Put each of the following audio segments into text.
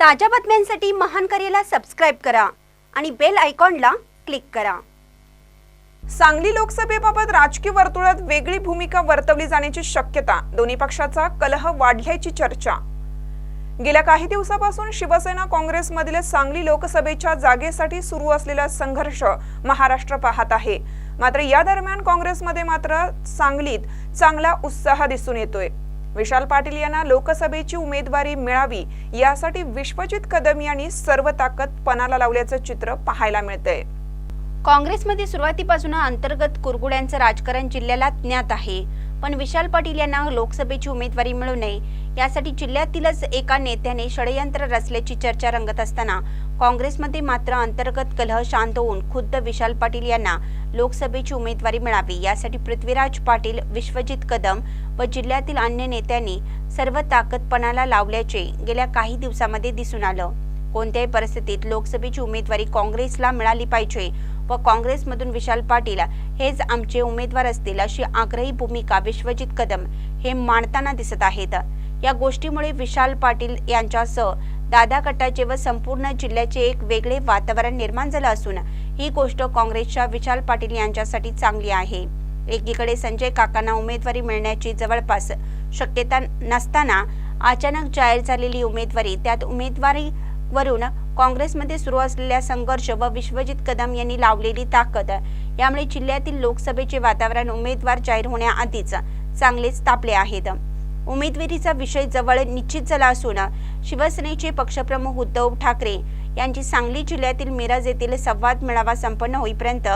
ताज्या बातम्यांसाठी महान करेला सबस्क्राईब करा आणि बेल आयकॉनला क्लिक करा. सांगली लोकसभेबाबत राजकीय वर्तुळात वेगळी भूमिका वर्तवली जाण्याची शक्यता दोन्ही पक्षाचा कलह वाढल्याची चर्चा. गेल्या काही दिवसापासून शिवसेना काँग्रेसमधील सांगली लोकसभेच्या जागेसाठी सुरू असलेला संघर्ष महाराष्ट्र पाहत आहे. मात्र या दरम्यान काँग्रेसमध्ये मात्र सांगलीत चांगला उत्साह दिसून येतोय. विशाल पाटील यांना लोकसभेची उमेदवारी मिळावी यासाठी विश्वजित कदम यांनी सर्व ताकद पणाला लावल्याचं चित्र पाहायला मिळतंय. काँग्रेसमध्ये सुरुवातीपासून अंतर्गत कुरगुड्यांचं राजकारण जिल्ह्याला ज्ञात आहे. पण विशाल पाटील यांना लोकसभेची उमेदवारी मिळू नये. यासाठी जिल्ह्यातीलच एका नेत्याने षडयंत्र रचल्याची चर्चा रंगत असताना काँग्रेसमध्ये मात्र अंतर्गत कलह शांत होऊन खुद्द विशाल पाटील यांना लोकसभेची उमेदवारी मिळावी. यासाठी पृथ्वीराज पाटील विश्वजित कदम व जिल्ह्यातील अन्य नेत्यांनी सर्व ताकदपणाला लावल्याचे गेल्या काही दिवसामध्ये दिसून आलं. कोणत्याही परिस्थितीत लोकसभेची उमेदवारी काँग्रेसला मिळाली पाहिजे व काँग्रेसमधून विशाल पाटील हेच आमचे उमेदवार असतील अशी आग्रही भूमिका विश्वजित कदम हे मांडताना दिसत आहेत. या गोष्टीमुळे विशाल पाटील यांच्यासह दादा गटाचे व संपूर्ण जिल्ह्याचे एक वेगळे वातावरण निर्माण झालं असून ही गोष्ट काँग्रेसच्या विशाल पाटील यांच्यासाठी चांगली आहे. एकीकडे संजय काकांना उमेदवारी मिळण्याची जवळपास शक्यता नसताना अचानक जाहीर झालेली उमेदवारी त्यात उमेदवारी वरून काँग्रेसमध्ये सुरू असलेला संघर्ष व विश्वजित कदम यांनी लावलेली ताकद. यामुळे जिल्ह्यातील लोकसभेचे वातावरण उमेदवार जाहीर होण्याआधीच चांगलेच तापले आहेत. उमेदवारीचा विषय जवळ निश्चित झाला असून शिवसेनेचे पक्षप्रमुख उद्धव ठाकरे यांची सांगली जिल्ह्यातील मिरज येथील संवाद मेळावा संपन्न होईपर्यंत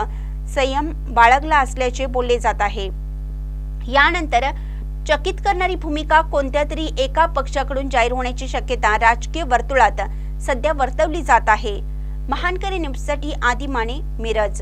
संयम बाळगला असल्याचे बोलले जात आहे. यानंतर चकित करणारी भूमिका कोणत्या तरी एका पक्षाकडून जाहीर होण्याची शक्यता राजकीय वर्तुळात सध्या वर्तवली जात आहे. महानकरी न्यूजसाठी आदी माने मिरज